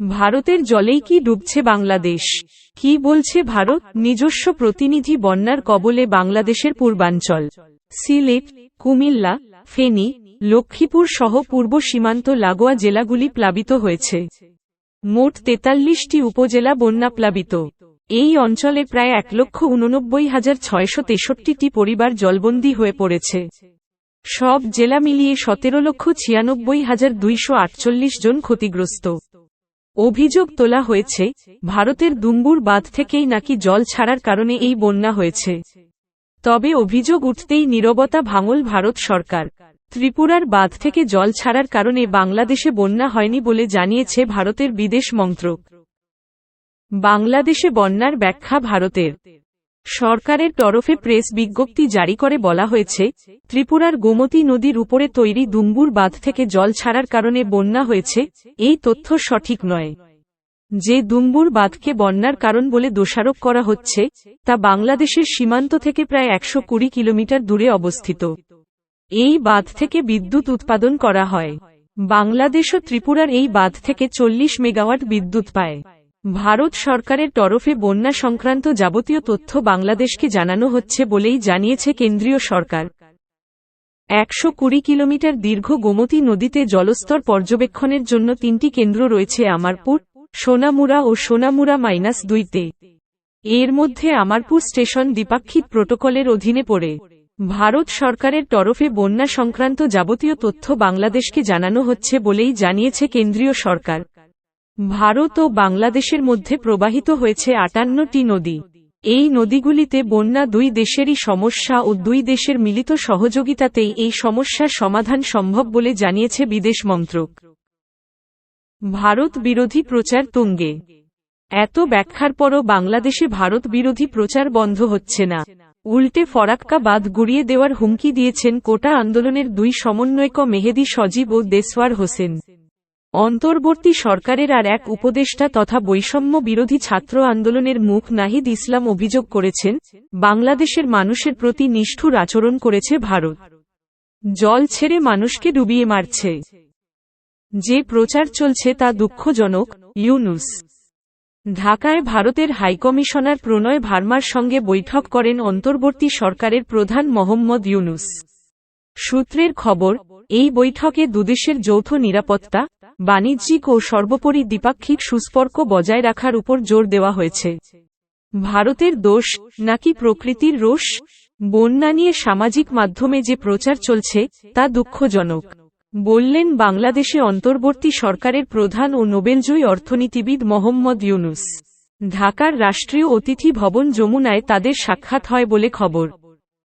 ভারতের জলেই কি ডুবছে বাংলাদেশ? কি বলছে ভারত? নিজস্ব প্রতিনিধি বন্যার কবলে বাংলাদেশের পূর্বাঞ্চল। সিলেট কুমিল্লা, ফেনী, লক্ষ্মীপুর সহ পূর্ব সীমান্ত লাগোয়া জেলাগুলি প্লাবিত হয়েছে। মোট তেতাল্লিশটি উপজেলা বন্যা প্লাবিত। এই অঞ্চলে প্রায় এক লক্ষ উননব্বই হাজার ছয়শো তেষট্টিটি পরিবার জলবন্দী হয়ে পড়েছে। সব জেলা মিলিয়ে সতেরো লক্ষ ছিয়ানব্বই হাজার দুইশো আটচল্লিশ জন ক্ষতিগ্রস্ত। অভিযোগ তোলা হয়েছে, ভারতের দুম্বুর বাঁধ থেকেই নাকি জল ছাড়ার কারণে এই বন্যা হয়েছে। তবে অভিযোগ উঠতেই নিরবতা ভাঙল ভারত সরকার। ত্রিপুরার বাঁধ থেকে জল ছাড়ার কারণে বাংলাদেশে বন্যা হয়নি বলে জানিয়েছে ভারতের বিদেশ মন্ত্রক। বাংলাদেশে বন্যার ব্যাখ্যা ভারতের। সরকারের তরফে প্রেস বিজ্ঞপ্তি জারি করে বলা হয়েছে, ত্রিপুরার গোমতী নদীর উপরে তৈরি দুম্বুর বাঁধ থেকে জল ছাড়ার কারণে বন্যা হয়েছে, এই তথ্য সঠিক নয়। যে দুম্বুর বাঁধকে বন্যার কারণ বলে দোষারোপ করা হচ্ছে, তা বাংলাদেশের সীমান্ত থেকে প্রায় একশো কুড়ি কিলোমিটার দূরে অবস্থিত। এই বাঁধ থেকে বিদ্যুৎ উৎপাদন করা হয়। বাংলাদেশ ও ত্রিপুরার এই বাঁধ থেকে চল্লিশ মেগাওয়াট বিদ্যুৎ পায়। ভারত সরকারের তরফে বন্যা সংক্রান্ত যাবতীয় তথ্য বাংলাদেশকে জানানো হচ্ছে বলেই জানিয়েছে কেন্দ্রীয় সরকার। একশো কুড়ি কিলোমিটার দীর্ঘ গোমতী নদীতে জলস্তর পর্যবেক্ষণের জন্য তিনটি কেন্দ্র রয়েছে আমারপুর, সোনামুরা ও সোনামুরা মাইনাস দুইতে। এর মধ্যে আমারপুর স্টেশন দ্বিপাক্ষিক প্রোটোকলের অধীনে পড়ে। ভারত সরকারের তরফে বন্যা সংক্রান্ত যাবতীয় তথ্য বাংলাদেশকে জানানো হচ্ছে বলেই জানিয়েছে কেন্দ্রীয় সরকার। ভারত ও বাংলাদেশের মধ্যে প্রবাহিত হয়েছে আটান্নটি নদী। এই নদীগুলিতে বন্যা দুই দেশেরই সমস্যা ও দুই দেশের মিলিত সহযোগিতাতেই এই সমস্যার সমাধান সম্ভব বলে জানিয়েছে বিদেশ মন্ত্রক। ভারত বিরোধী প্রচার তুঙ্গে। এত ব্যাখ্যার পরও বাংলাদেশে ভারত বিরোধী প্রচার বন্ধ হচ্ছে না। উল্টে ফরাক্কা বাদ গুড়িয়ে দেওয়ার হুমকি দিয়েছেন কোটা আন্দোলনের দুই সমন্বয়ক মেহেদি সজীব ও দেসওয়ার হোসেন। অন্তর্বর্তী সরকারের আর এক উপদেষ্টা তথা বৈষম্য বিরোধী ছাত্র আন্দোলনের মুখ নাহিদ ইসলাম অভিযোগ করেছেন, বাংলাদেশের মানুষের প্রতি নিষ্ঠুর আচরণ করেছে ভারত। জল ছেড়ে মানুষকে ডুবিয়ে মারছে। যে প্রচার চলছে তা দুঃখজনক, ইউনুস। ঢাকায় ভারতের হাইকমিশনার প্রণয় ভার্মার সঙ্গে বৈঠক করেন অন্তর্বর্তী সরকারের প্রধান মোহাম্মদ ইউনুস। সূত্রের খবর, এই বৈঠকে দুদেশের যৌথ নিরাপত্তা বাণিজ্যিক ও সর্বোপরি দ্বিপাক্ষিক সুস্পর্ক বজায় রাখার উপর জোর দেওয়া হয়েছে। ভারতের দোষ, নাকি প্রকৃতির রোষ? বন্যা নিয়ে সামাজিক মাধ্যমে যে প্রচার চলছে, তা দুঃখজনক। বললেন বাংলাদেশে অন্তর্বর্তী সরকারের প্রধান ও নোবেলজয়ী অর্থনীতিবিদ মোহাম্মদ ইউনুস। ঢাকার রাষ্ট্রীয় অতিথি ভবন যমুনায় তাদের সাক্ষাৎ হয় বলে খবর।